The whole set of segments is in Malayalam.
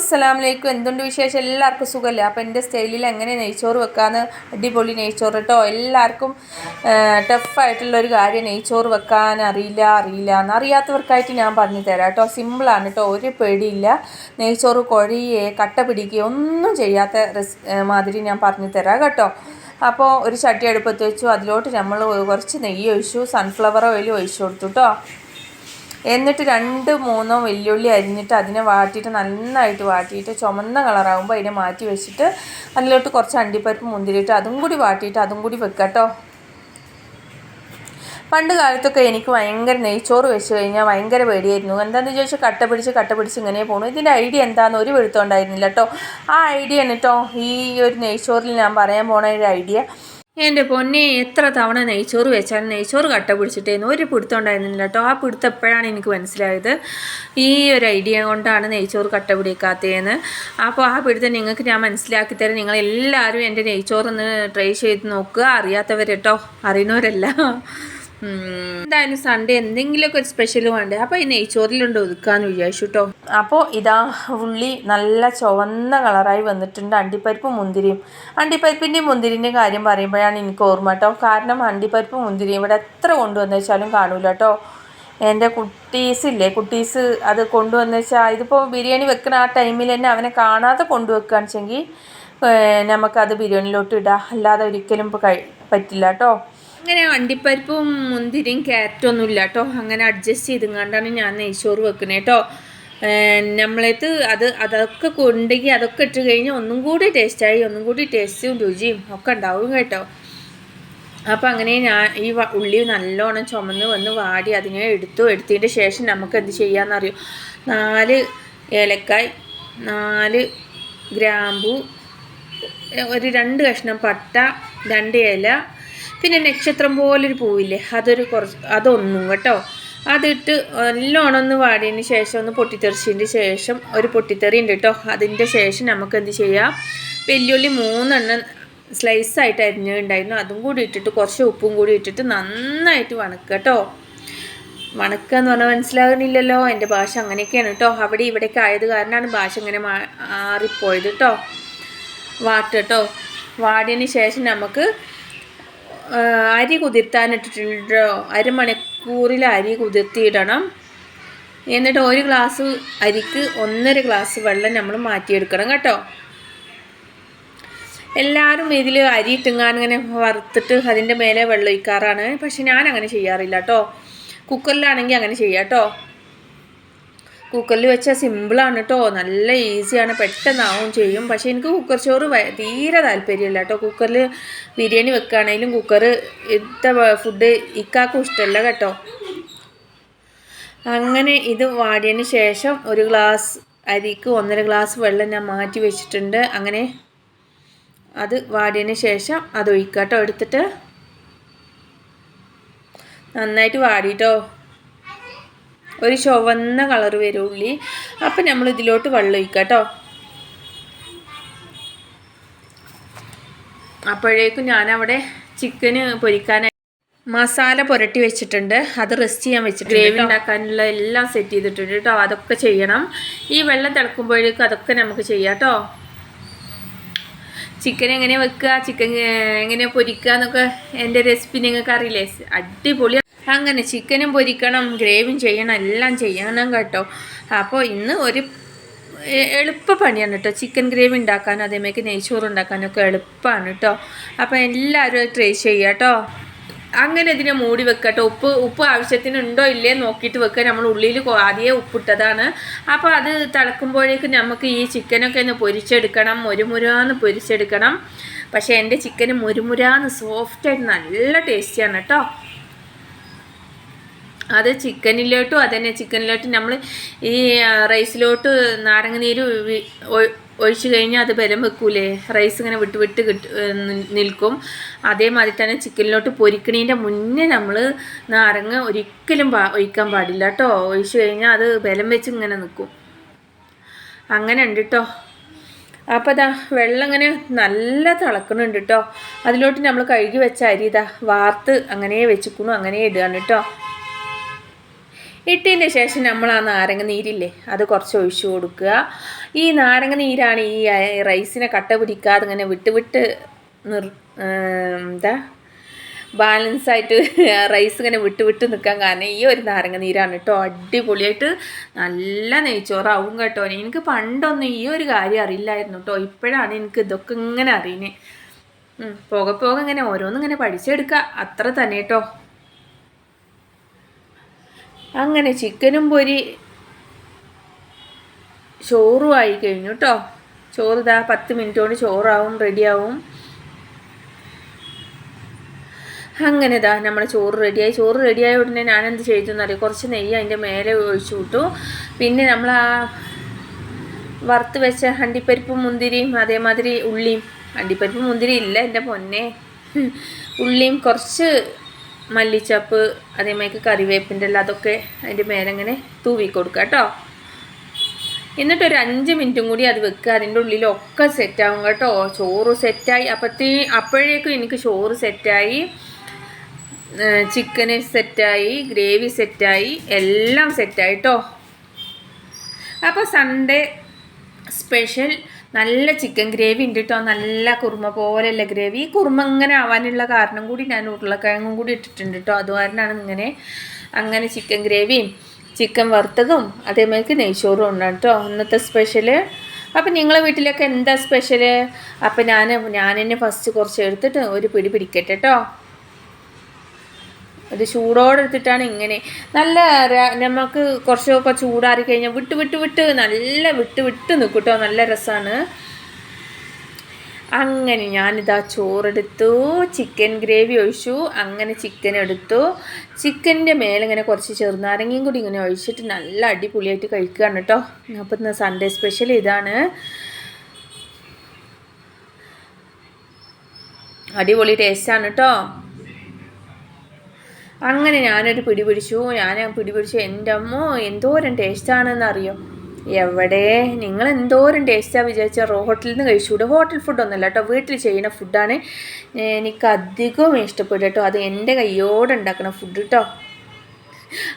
അസ്സലാമലൈക്കും എന്തുണ്ട് വിശേഷം? എല്ലാവർക്കും സുഖമല്ലേ അപ്പോൾ എന്റെ സ്റ്റൈലിൽ എങ്ങനെ നെയ്ച്ചോറ് വെക്കാമെന്ന് അടിപൊളി നെയ്ച്ചോറ് കേട്ടോ എല്ലാവർക്കും ടഫായിട്ടുള്ള ഒരു കാര്യം നെയ്ച്ചോറ് വെക്കാൻ അറിയില്ല അറിയില്ല എന്ന് അറിയാത്തവർക്കായിട്ട് ഞാൻ പറഞ്ഞു തരാം കേട്ടോ സിമ്പിളാണ് കേട്ടോ ഒരു പേടിയില്ല. നെയ്ച്ചോറ് കുഴയെ കട്ട പിടിക്കുകയോ ഒന്നും ചെയ്യാത്ത മാതിരി ഞാൻ പറഞ്ഞു തരാം കേട്ടോ. അപ്പോൾ ഒരു ചട്ടി അടുപ്പത്ത് വെച്ചു. അതിലോട്ട് നമ്മൾ കുറച്ച് നെയ്യ് ഒഴിച്ചു. സൺഫ്ലവർ ഓയിൽ ഒഴിച്ചു കൊടുത്തു കേട്ടോ എന്നിട്ട് രണ്ട് മൂന്നോ വെല്ലുള്ളി അരിഞ്ഞിട്ട് അതിനെ വാട്ടിയിട്ട് നന്നായിട്ട് വാട്ടിയിട്ട് ചുമന്ന കളറാകുമ്പോൾ അതിനെ മാറ്റി വെച്ചിട്ട് അതിലോട്ട് കുറച്ച് അണ്ടിപ്പരിപ്പ് മുന്തിരിയിട്ട് അതും കൂടി വാട്ടിയിട്ട് അതും കൂടി വെക്കാം കേട്ടോ. പണ്ട് കാലത്തൊക്കെ എനിക്ക് ഭയങ്കര നെയ്ച്ചോറ് വെച്ച് കഴിഞ്ഞാൽ ഭയങ്കര പേടിയായിരുന്നു. എന്താണെന്ന് ചോദിച്ചാൽ കട്ട പിടിച്ച് കട്ട പിടിച്ച് ഇങ്ങനെ പോകണു ഇതിന്റെ ഐഡിയ എന്താണെന്ന് ഒരു വെളുത്തുണ്ടായിരുന്നില്ല കേട്ടോ. ആ ഐഡിയ ആണ് കേട്ടോ ഈ ഒരു നെയ്ച്ചോറിൽ ഞാൻ പറയാൻ പോണ ഒരു ഐഡിയ. എന്റെ പൊന്നെ എത്ര തവണ നെയ്ച്ചോറ് വെച്ചാലും നെയ്ച്ചോറ് കട്ട പിടിച്ചിട്ടേന്ന് ഒരു പിടുത്തം ഉണ്ടായിരുന്നില്ല കേട്ടോ ആ പിടുത്തം എപ്പോഴാണ് എനിക്ക് മനസ്സിലായത് ഈ ഒരു ഐഡിയ കൊണ്ടാണ് നെയ്ച്ചോറ് കട്ട പിടിക്കാത്തതെന്ന് അപ്പോൾ ആ പിടുത്തം നിങ്ങൾക്ക് ഞാൻ മനസ്സിലാക്കി തരാം. നിങ്ങൾ എല്ലാവരും എന്റെ നെയ്ച്ചോറൊന്ന് ട്രൈ ചെയ്ത് നോക്കുക. അറിയാത്തവർ കേട്ടോ അറിയുന്നവരല്ല. എന്തായാലും സൺഡേ എന്തെങ്കിലുമൊക്കെ ഒരു സ്പെഷ്യൽ വേണ്ടേ? അപ്പോൾ ഈ നെയ്ച്ചോറിലുണ്ട് ഒതുക്കാന്ന് വിചാരിച്ചു കേട്ടോ അപ്പോൾ ഇതാ ഉള്ളി നല്ല ചുവന്ന കളറായി വന്നിട്ടുണ്ട്. അണ്ടിപ്പരിപ്പ് മുന്തിരിയും. അണ്ടിപ്പരിപ്പിന്റെയും മുന്തിരിന്റെയും കാര്യം പറയുമ്പോഴാണ് എനിക്ക് ഓർമ്മ കേട്ടോ കാരണം അണ്ടിപ്പരിപ്പ് മുന്തിരി ഇവിടെ എത്ര കൊണ്ടുവന്നു വെച്ചാലും കാണൂല കേട്ടോ എന്റെ കുട്ടീസ് ഇല്ലേ? കുട്ടീസ് അത് കൊണ്ടുവന്ന് വെച്ചാൽ ഇതിപ്പോൾ ബിരിയാണി വെക്കുന്ന ആ ടൈമിൽ തന്നെ അവനെ കാണാതെ കൊണ്ടുവെക്കുകയാണ് വെച്ചെങ്കിൽ നമുക്കത് ബിരിയാണിയിലോട്ട് ഇടാം. അല്ലാതെ ഒരിക്കലും ഇപ്പോൾ കഴി പറ്റില്ല കേട്ടോ അങ്ങനെ അണ്ടിപ്പരിപ്പും മുന്തിരിയും ക്യാരറ്റൊന്നും ഇല്ല കേട്ടോ അങ്ങനെ അഡ്ജസ്റ്റ് ചെയ്തുകൊണ്ടാണ് ഞാൻ നെയ്ച്ചോറ് വെക്കുന്നത് കേട്ടോ നമ്മളത് അത് അതൊക്കെ കൊണ്ടെങ്കിൽ അതൊക്കെ ഇട്ട് കഴിഞ്ഞാൽ ഒന്നും കൂടി ടേസ്റ്റായി ഒന്നും കൂടി ടേസ്റ്റും രുചിയും ഒക്കെ ഉണ്ടാവും കേട്ടോ. അപ്പോൾ അങ്ങനെ ഞാൻ ഈ ഉള്ളി നല്ലോണം ചുമന്ന് വന്ന് വാടി അതിനെ എടുത്തു. എടുത്തതിന്റെ ശേഷം നമുക്ക് എന്ത് ചെയ്യാമെന്നറിയോ നാല് ഏലക്കായ് നാല് ഗ്രാമ്പു ഒരു രണ്ട് കഷ്ണം പട്ട രണ്ട് ഇല പിന്നെ നക്ഷത്രം പോലൊരു പൂവില്ലേ? അതൊരു കുറച്ച് അതൊന്നും കേട്ടോ. അതിട്ട് നല്ലോണം ഒന്ന് വാടിയതിന് ശേഷം ഒന്ന് പൊട്ടിത്തെറിച്ചതിന്റെ ശേഷം ഒരു പൊട്ടിത്തെറി ഉണ്ട് കേട്ടോ. അതിന്റെ ശേഷം നമുക്ക് എന്ത് ചെയ്യാം? വെല്ലുള്ളി മൂന്നെണ്ണം സ്ലൈസ് ആയിട്ട് അരിഞ്ഞിട്ടുണ്ടായിരുന്നു. അതും കൂടി ഇട്ടിട്ട് കുറച്ച് ഉപ്പും കൂടി ഇട്ടിട്ട് നന്നായിട്ട് വണക്കുക കേട്ടോ. വണക്കുക എന്ന് പറഞ്ഞാൽ മനസ്സിലാകുന്നില്ലല്ലോ. എന്റെ ഭാഷ അങ്ങനെയൊക്കെയാണ് കേട്ടോ. അവിടെ ഇവിടേക്ക് ആയത് കാരണമാണ് ഭാഷ ഇങ്ങനെ മാറിപ്പോയത് കേട്ടോ. വാട്ട് കേട്ടോ. വാടിയതിന് ശേഷം നമുക്ക് അരി കുതിർത്താനിട്ടിട്ടുണ്ടോ. അരമണിക്കൂറിൽ അരി കുതിർത്തിയിടണം. എന്നിട്ട് ഒരു ഗ്ലാസ് അരിക്ക് ഒന്നര ഗ്ലാസ് വെള്ളം നമ്മൾ മാറ്റിയെടുക്കണം കേട്ടോ. എല്ലാവരും ഇതിൽ അരി ഇട്ടുങ്ങാനിങ്ങനെ വറുത്തിട്ട് അതിന്റെ മേലെ വെള്ളം ഒഴിക്കാറാണ് പക്ഷെ ഞാൻ അങ്ങനെ ചെയ്യാറില്ല കേട്ടോ. കുക്കറിലാണെങ്കിൽ അങ്ങനെ ചെയ്യാം കേട്ടോ. കുക്കറിൽ വെച്ചാൽ സിമ്പിളാണ് കേട്ടോ നല്ല ഈസിയാണ് പെട്ടെന്നാവും ചെയ്യും. പക്ഷേ എനിക്ക് കുക്കർ ചോറ് തീരെ താല്പര്യമില്ല കേട്ടോ കുക്കറിൽ ബിരിയാണി വെക്കുകയാണെങ്കിലും കുക്കർ ഇത്ത ഫുഡ് ഇക്കാക്കും ഇഷ്ടമല്ല കേട്ടോ. അങ്ങനെ ഇത് വാടിയതിന് ശേഷം ഒരു ഗ്ലാസ് അരിക്ക് ഒന്നര ഗ്ലാസ് വെള്ളം ഞാൻ മാറ്റി വെച്ചിട്ടുണ്ട്. അങ്ങനെ അത് വാടിയതിന് ശേഷം അത് ഒഴിക്കാം കേട്ടോ എടുത്തിട്ട് നന്നായിട്ട് വാടിയിട്ടോ ഒരു ചുവന്ന കളർ വരും ഉള്ളി. അപ്പം നമ്മൾ ഇതിലോട്ട് വെള്ളം ഒഴിക്കാം കേട്ടോ അപ്പോഴേക്കും ഞാനവിടെ ചിക്കന് പൊരിക്കാനായി മസാല പുരട്ടി വെച്ചിട്ടുണ്ട്. അത് റെസ്റ്റ് ചെയ്യാൻ വെച്ചിട്ട് ഗ്രേവി ഉണ്ടാക്കാനുള്ള എല്ലാം സെറ്റ് ചെയ്തിട്ടുണ്ട് കേട്ടോ അതൊക്കെ ചെയ്യണം. ഈ വെള്ളം തിളക്കുമ്പോഴേക്കും അതൊക്കെ നമുക്ക് ചെയ്യാം കേട്ടോ ചിക്കൻ എങ്ങനെ വെക്കുക ചിക്കൻ എങ്ങനെ പൊരിക്കുക എന്നൊക്കെ എന്റെ റെസിപ്പി നിങ്ങൾക്ക് അറിയില്ലേ? അടിപൊളി. അങ്ങനെ ചിക്കനും പൊരിക്കണം ഗ്രേവിയും ചെയ്യണം എല്ലാം ചെയ്യണം കേട്ടോ. അപ്പോൾ ഇന്ന് ഒരു എളുപ്പ പണിയാണ് കേട്ടോ. ചിക്കൻ ഗ്രേവി ഉണ്ടാക്കാനും അതേമാതിരി നെയ്ച്ചോറ് ഉണ്ടാക്കാനൊക്കെ എളുപ്പമാണ് കേട്ടോ. അപ്പോൾ എല്ലാവരും ട്രൈ ചെയ്യാം കേട്ടോ. അങ്ങനെ ഇതിനെ മൂടി വെക്കട്ടെ. ഉപ്പ് ഉപ്പ് ആവശ്യത്തിന് ഉണ്ടോ ഇല്ലേ നോക്കിയിട്ട് വെക്കുക. നമ്മൾ ഉള്ളിൽ ആദ്യമേ ഉപ്പിട്ടതാണ്. അപ്പോൾ അത് തിളക്കുമ്പോഴേക്കും നമുക്ക് ഈ ചിക്കനൊക്കെ ഒന്ന് പൊരിച്ചെടുക്കണം. മുരുമുരാന്ന് പൊരിച്ചെടുക്കണം. പക്ഷേ എന്റെ ചിക്കന് മുരുമുരാന്ന് സോഫ്റ്റായിട്ട് നല്ല ടേസ്റ്റിയാണ് കേട്ടോ. അത് ചിക്കനിലോട്ടും അതന്നെ. ചിക്കനിലോട്ടും നമ്മൾ ഈ റൈസിലോട്ട് നാരങ്ങ നീര് ഒഴിച്ചു കഴിഞ്ഞാൽ അത് ബലം വെക്കൂലേ? റൈസ് ഇങ്ങനെ വിട്ട് വിട്ട് നിൽക്കും. അതേമാതിരി തന്നെ ചിക്കനിലോട്ട് പൊരിക്കണീന്റെ മുന്നേ നമ്മൾ നാരങ്ങ ഒരിക്കലും ഒഴിക്കാൻ പാടില്ല കേട്ടോ ഒഴിച്ചു കഴിഞ്ഞാൽ അത് ബലം വെച്ച് ഇങ്ങനെ നിൽക്കും അങ്ങനെ ഉണ്ട് കേട്ടോ അപ്പോൾ അതാ വെള്ളം ഇങ്ങനെ നല്ല തിളക്കണുണ്ട് കേട്ടോ അതിലോട്ട് നമ്മൾ കഴുകി വെച്ച അരി ഇതാ വാർത്ത് അങ്ങനെ വെച്ചിക്കണു അങ്ങനെ ഇടുകയാണ് കേട്ടോ ഇട്ടതിന് ശേഷം നമ്മൾ ആ നാരങ്ങ നീരില്ലേ അത് കുറച്ച് ഒഴിച്ചു കൊടുക്കുക. ഈ നാരങ്ങ നീരാണ് ഈ റൈസിനെ കട്ട പിടിക്കാതെ ഇങ്ങനെ വിട്ട് വിട്ട് നിർ എന്താ ബാലൻസ് ആയിട്ട് റൈസ് ഇങ്ങനെ വിട്ട് വിട്ട് നിൽക്കാൻ കാരണം ഈ ഒരു നാരങ്ങ നീരാണ് കേട്ടോ. അടിപൊളിയായിട്ട് നല്ല നെയ്ച്ചോറാവും കേട്ടോ. എനിക്ക് പണ്ടൊന്നും ഈ ഒരു കാര്യം അറിയില്ലായിരുന്നു കേട്ടോ. ഇപ്പോഴാണ് എനിക്ക് ഇതൊക്കെ ഇങ്ങനെ അറിയുന്നത്. പോകെ പോകെ ഇങ്ങനെ ഓരോന്നും ഇങ്ങനെ പഠിച്ചെടുക്കുക. അത്ര തന്നെ കേട്ടോ. അങ്ങനെ ചിക്കനും പൊരി ചോറും ആയി കഴിഞ്ഞു കേട്ടോ ചോറ് ഇതാ പത്ത് മിനിറ്റ് കൊണ്ട് ചോറാവും റെഡിയാവും. അങ്ങനെ ഇതാ നമ്മുടെ ചോറ് റെഡിയായി. ചോറ് റെഡിയായ ഉടനെ ഞാൻ എന്ത് ചെയ്തു എന്നറിയാം കുറച്ച് നെയ്യ് അതിന്റെ മേലെ ഒഴിച്ചു വിട്ടു. പിന്നെ നമ്മൾ ആ വറുത്ത് വെച്ച അണ്ടിപ്പരിപ്പും മുന്തിരിയും അതേമാതിരി ഉള്ളിയും. അണ്ടിപ്പരിപ്പും മുന്തിരി ഇല്ല എന്റെ പൊന്നെ. ഉള്ളിയും കുറച്ച് മല്ലിച്ചപ്പ് അതേമാതിരി കറിവേപ്പിന്റെ എല്ലാം അതൊക്കെ അതിന്റെ മേലെ ഇങ്ങനെ തൂവി കൊടുക്കുക കേട്ടോ. എന്നിട്ട് ഒരു അഞ്ച് മിനിറ്റും കൂടി അത് വെക്കുക. അതിന്റെ ഉള്ളിലൊക്കെ സെറ്റാവും കേട്ടോ. ചോറ് സെറ്റായി. അപ്പത്തേ അപ്പോഴേക്കും എനിക്ക് ചോറ് സെറ്റായി. ചിക്കന് സെറ്റായി ഗ്രേവി സെറ്റായി എല്ലാം സെറ്റായി കേട്ടോ. അപ്പോൾ സൺഡേ സ്പെഷ്യൽ നല്ല ചിക്കൻ ഗ്രേവി ഉണ്ട് കേട്ടോ നല്ല കുറുമ പോലെയുള്ള ഗ്രേവി ഈ കുറുമ ഇങ്ങനെ ആവാനുള്ള കാരണം കൂടി ഞാൻ ഉരുളക്കിഴങ്ങും കൂടി ഇട്ടിട്ടുണ്ട് കേട്ടോ അതുകാരനാണ് ഇങ്ങനെ അങ്ങനെ ചിക്കൻ ഗ്രേവിയും ചിക്കൻ വറുത്തതും അതേമാതിരി നെയ്ച്ചോറും ഉണ്ട് കേട്ടോ ഇന്നത്തെ സ്പെഷ്യൽ അപ്പം നിങ്ങളെ വീട്ടിലൊക്കെ എന്താ സ്പെഷ്യൽ അപ്പം ഞാൻ ഞാൻ തന്നെ ഫസ്റ്റ് കുറച്ച് എടുത്തിട്ട് ഒരു പിടി പിടിക്കട്ടെ കേട്ടോ അത് ചൂടോടെ എടുത്തിട്ടാണ് ഇങ്ങനെ നല്ല നമുക്ക് കുറച്ചൊക്കെ ചൂടാറി കഴിഞ്ഞാൽ വിട്ട് വിട്ട് വിട്ട് നല്ല വിട്ട് വിട്ട് നിൽക്കും കേട്ടോ നല്ല രസമാണ് അങ്ങനെ ഞാനിതാ ചോറെടുത്തു ചിക്കൻ ഗ്രേവി ഒഴിച്ചു അങ്ങനെ ചിക്കൻ എടുത്തു. ചിക്കന്റെ മേലെ ഇങ്ങനെ കുറച്ച് ചെറുനാരങ്ങയും കൂടി ഇങ്ങനെ ഒഴിച്ചിട്ട് നല്ല അടിപൊളിയായിട്ട് കഴിക്കുകയാണ് കേട്ടോ അപ്പം ഇന്ന് സൺഡേ സ്പെഷ്യൽ ഇതാണ്. അടിപൊളി ടേസ്റ്റാണ് കേട്ടോ അങ്ങനെ ഞാനൊരു പിടി പിടിച്ചു. ഞാൻ ആ പിടി പിടിച്ചു. എന്റെ അമ്മോ എന്തോരം ടേസ്റ്റാണെന്ന് അറിയോ എവിടെ? നിങ്ങൾ എന്തോരം ടേസ്റ്റാണ് വിചാരിച്ച ഹോട്ടലിൽ നിന്ന് കഴിച്ചുകൂടെ ഹോട്ടൽ ഫുഡൊന്നുമല്ല കേട്ടോ. വീട്ടിൽ ചെയ്യുന്ന ഫുഡാണ്. എനിക്ക് അധികവും ഇഷ്ടപ്പെട്ടു കേട്ടോ. അത് എന്റെ കയ്യോടെ ഉണ്ടാക്കുന്ന ഫുഡ് കേട്ടോ.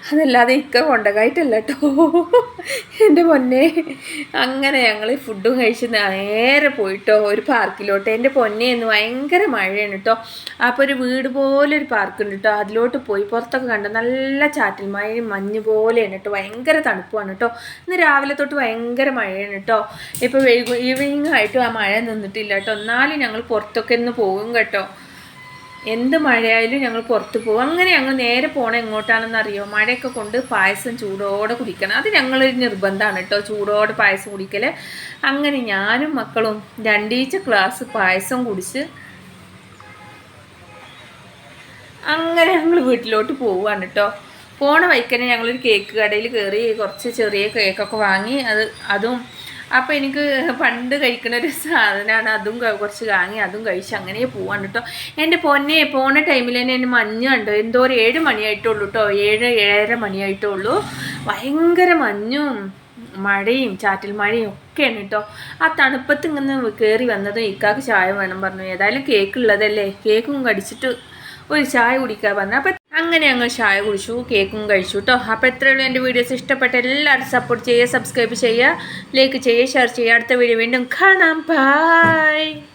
അതല്ലാതെ ഇക്ക കൊണ്ടകായിട്ടല്ല കേട്ടോ എന്റെ പൊന്നെ അങ്ങനെ ഞങ്ങൾ ഫുഡും കഴിച്ച് നേരെ പോയിട്ടോ ഒരു പാർക്കിലോട്ട് എന്റെ പൊന്നെ എന്ന് ഭയങ്കര മഴയാണ് കേട്ടോ അപ്പോൾ ഒരു വീട് പോലെ ഒരു പാർക്ക് ഉണ്ട് കേട്ടോ അതിലോട്ട് പോയി പുറത്തൊക്കെ കണ്ട നല്ല ചാറ്റൽ മഴയും മഞ്ഞ് പോലെയാണ് കേട്ടോ ഭയങ്കര തണുപ്പാണ് കേട്ടോ ഇന്ന് രാവിലെ തൊട്ട് ഭയങ്കര മഴയാണ് കേട്ടോ ഇപ്പോൾ ഈവനിങ് ആയിട്ടും ആ മഴ നിന്നിട്ടില്ല കേട്ടോ എന്നാലും ഞങ്ങൾ പുറത്തൊക്കെ ഇന്ന് പോകും കേട്ടോ. എന്ത് മഴയായാലും ഞങ്ങൾ പുറത്ത് പോകും. അങ്ങനെ ഞങ്ങൾ നേരെ പോണ എങ്ങോട്ടാണെന്ന് അറിയോ? മഴയൊക്കെ കൊണ്ട് പായസം ചൂടോടെ കുടിക്കണം. അത് ഞങ്ങളൊരു നിർബന്ധമാണ് കേട്ടോ ചൂടോടെ പായസം കുടിക്കൽ അങ്ങനെ ഞാനും മക്കളും രണ്ടീച്ച ഗ്ലാസ് പായസം കുടിച്ച് അങ്ങനെ ഞങ്ങൾ വീട്ടിലോട്ട് പോവുകയാണ് കേട്ടോ. പോണ വൈക്കന്നെ ഞങ്ങളൊരു കേക്ക് കടയിൽ കയറി കുറച്ച് ചെറിയ കേക്കൊക്കെ വാങ്ങി അത് അതും അപ്പോൾ എനിക്ക് പണ്ട് കഴിക്കുന്ന ഒരു സാധനമാണ് അതും കുറച്ച് കാങ്ങി അതും കഴിച്ച് അങ്ങനെ പോവാണ് കേട്ടോ എന്റെ പൊന്നെ പോണ ടൈമിൽ തന്നെ എന്റെ മഞ്ഞ് കണ്ടോ. എന്തോ ഒരു ഏഴ് മണിയായിട്ടുള്ളൂ കേട്ടോ ഏഴ് ഏഴര മണിയായിട്ടുള്ളൂ. ഭയങ്കര മഞ്ഞും മഴയും ചാറ്റൽ മഴയും ഒക്കെയാണ് കേട്ടോ ആ തണുപ്പത്ത് ഇങ്ങനെ കയറി വന്നതും ഇക്കാക്ക് ചായ വേണം പറഞ്ഞു. ഏതായാലും കേക്ക് ഉള്ളതല്ലേ? കേക്കും കടിച്ചിട്ട് ഒരു ചായ കുടിക്കാൻ പറഞ്ഞു. അപ്പം അങ്ങനെ ഞങ്ങൾ ചായ കുടിച്ചു കേക്കും കഴിച്ചു കേട്ടോ അപ്പോൾ എത്രയുള്ളൂ എന്റെ വീഡിയോസ്. ഇഷ്ടപ്പെട്ട എല്ലാവരും സപ്പോർട്ട് ചെയ്യുക സബ്സ്ക്രൈബ് ചെയ്യുക ലൈക്ക് ചെയ്യുക ഷെയർ ചെയ്യുക. അടുത്ത വീഡിയോ വീണ്ടും കാണാം. ബൈ